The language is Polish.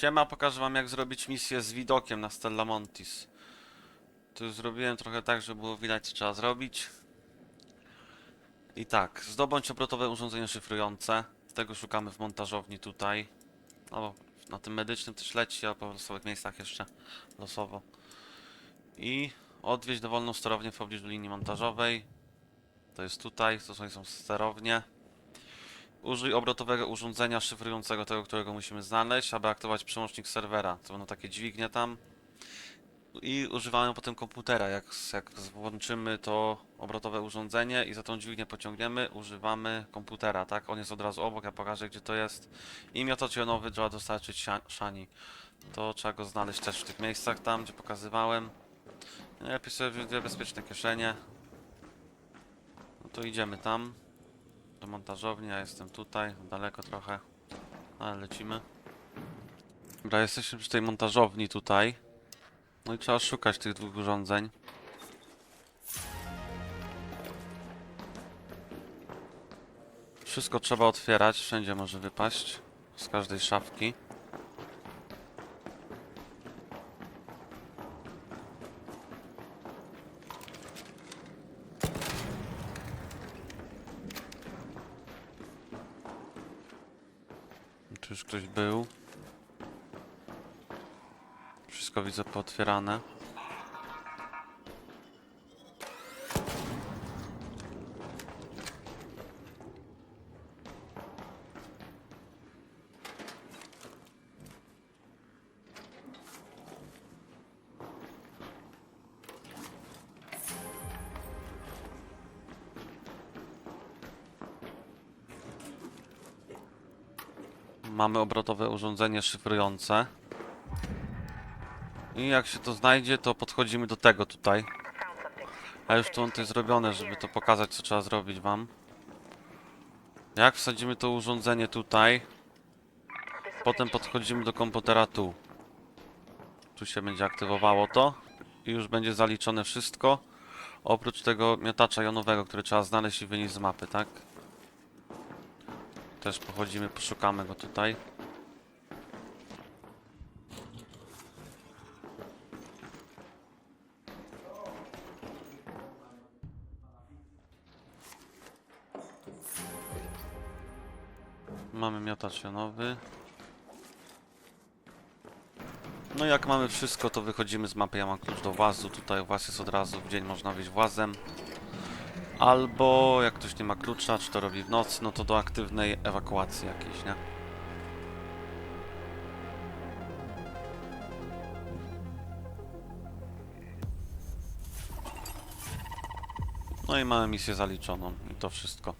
Siema, pokażę wam jak zrobić misję z widokiem na Stella Montis. Tu już zrobiłem trochę tak, żeby było widać co trzeba zrobić. I tak, zdobądź obrotowe urządzenie szyfrujące. Tego szukamy w montażowni tutaj. No, na tym medycznym też leci, a po losowych miejscach jeszcze losowo. I odwieźć dowolną sterownię w pobliżu linii montażowej. To jest tutaj, to są sterownie. Użyj obrotowego urządzenia szyfrującego tego, którego musimy znaleźć, aby aktywować przełącznik serwera. To będą takie dźwignie tam. I używamy potem komputera. Jak, jak włączymy to obrotowe urządzenie i za tą dźwignię pociągniemy, używamy komputera, tak? On jest od razu obok, ja pokażę gdzie to jest. I miotacz jonowy trzeba dostarczyć Shani. To trzeba go znaleźć też w tych miejscach tam, gdzie pokazywałem. Lepiej sobie wziąć dwie bezpieczne kieszenie. No to idziemy tam do montażowni, ja jestem tutaj, daleko trochę, ale lecimy. Dobra, jesteśmy przy tej montażowni tutaj. No i trzeba szukać tych dwóch urządzeń. Wszystko trzeba otwierać, wszędzie może wypaść. Z każdej szafki. Tu już ktoś był. Wszystko widzę pootwierane. Mamy obrotowe urządzenie szyfrujące. I jak się to znajdzie, to podchodzimy do tego tutaj. A już to jest zrobione, żeby to pokazać, co trzeba zrobić wam. Jak wsadzimy to urządzenie tutaj, potem podchodzimy do komputera tu. Tu się będzie aktywowało to i już będzie zaliczone wszystko. Oprócz tego miotacza jonowego, który trzeba znaleźć i wynieść z mapy, tak? Też pochodzimy, poszukamy go tutaj. Mamy miotacz jonowy. No jak mamy wszystko, to wychodzimy z mapy. Ja mam klucz do włazu. Tutaj właz jest od razu w dzień, można wyjść włazem. Albo jak ktoś nie ma klucza, czy to robi w nocy, no to do aktywnej ewakuacji jakiejś, nie? No i mamy misję zaliczoną i to wszystko.